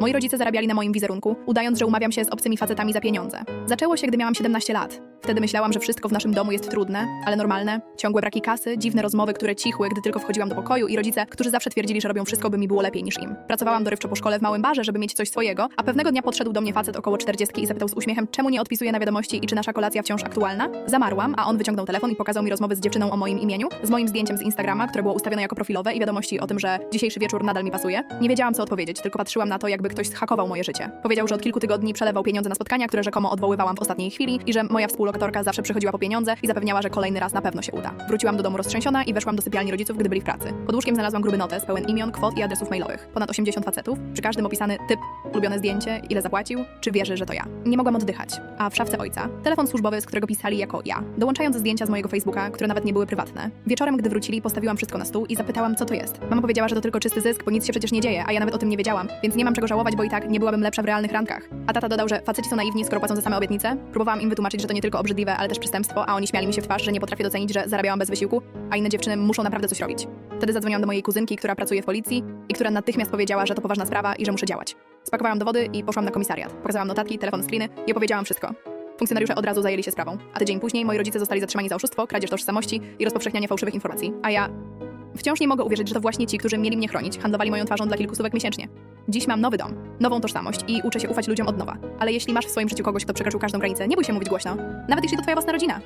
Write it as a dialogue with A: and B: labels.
A: Moi rodzice zarabiali na moim wizerunku, udając, że umawiam się z obcymi facetami za pieniądze. Zaczęło się, gdy miałam 17 lat. Wtedy myślałam, że wszystko w naszym domu jest trudne, ale normalne. Ciągłe braki kasy, dziwne rozmowy, które cichły, gdy tylko wchodziłam do pokoju i rodzice, którzy zawsze twierdzili, że robią wszystko, by mi było lepiej niż im. Pracowałam dorywczo po szkole w małym barze, żeby mieć coś swojego, a pewnego dnia podszedł do mnie facet około 40 i zapytał z uśmiechem, czemu nie odpisuję na wiadomości i czy nasza kolacja wciąż aktualna. Zamarłam, a on wyciągnął telefon i pokazał mi rozmowy z dziewczyną o moim imieniu, z moim zdjęciem z Instagrama, które było ustawione jako profilowe i wiadomości o tym, że dzisiejszy wieczór nadal mi pasuje. Nie wiedziałam, co odpowiedzieć, tylko patrzyłam na to, jakby ktoś zhakował moje życie. Powiedział, że od kilku tygodni przelewał pieniądze na spotkania, które rzekomo odwoływałam w ostatniej chwili i że moja współlokatorka zawsze przychodziła po pieniądze i zapewniała, że kolejny raz na pewno się uda. Wróciłam do domu roztrzęsiona i weszłam do sypialni rodziców, gdy byli w pracy. Pod łóżkiem znalazłam gruby notes pełen imion, kwot i adresów mailowych. Ponad 80 facetów, przy każdym opisany typ, ulubione zdjęcie, ile zapłacił, czy wierzy, że to ja. Nie mogłam oddychać. A w szafce ojca telefon służbowy, z którego pisali jako ja, dołączając zdjęcia z mojego Facebooka, które nawet nie były prywatne. Wieczorem, gdy wrócili, postawiłam wszystko na stół i zapytałam, co to jest. Mama powiedziała, że to tylko czysty zysk, bo nic się przecież nie dzieje, a ja nawet o tym nie wiedziałam, więc nie mam czego żałować, bo i tak nie byłabym lepsza w realnych. A tata dodał, że faceci są naiwni, skoro płacą za same obietnice. Próbowałam im wytłumaczyć, że to nie tylko obrzydliwe, ale też przestępstwo, a oni śmiali mi się w twarz, że nie potrafię docenić, że zarabiałam bez wysiłku, a inne dziewczyny muszą naprawdę coś robić. Wtedy zadzwoniłam do mojej kuzynki, która pracuje w policji i która natychmiast powiedziała, że to poważna sprawa i że muszę działać. Spakowałam dowody i poszłam na komisariat. Pokazałam notatki, telefon, screeny i opowiedziałam wszystko. Funkcjonariusze od razu zajęli się sprawą, a tydzień później moi rodzice zostali zatrzymani za oszustwo, kradzież tożsamości i rozpowszechnianie fałszywych informacji. A ja wciąż nie mogę uwierzyć, że to właśnie ci, którzy mieli mnie chronić, handlowali moją twarzą dla kilku stówek miesięcznie. Dziś mam nowy dom, nową tożsamość i uczę się ufać ludziom od nowa. Ale jeśli masz w swoim życiu kogoś, kto przekroczył każdą granicę, nie bój się mówić głośno. Nawet jeśli to twoja własna rodzina.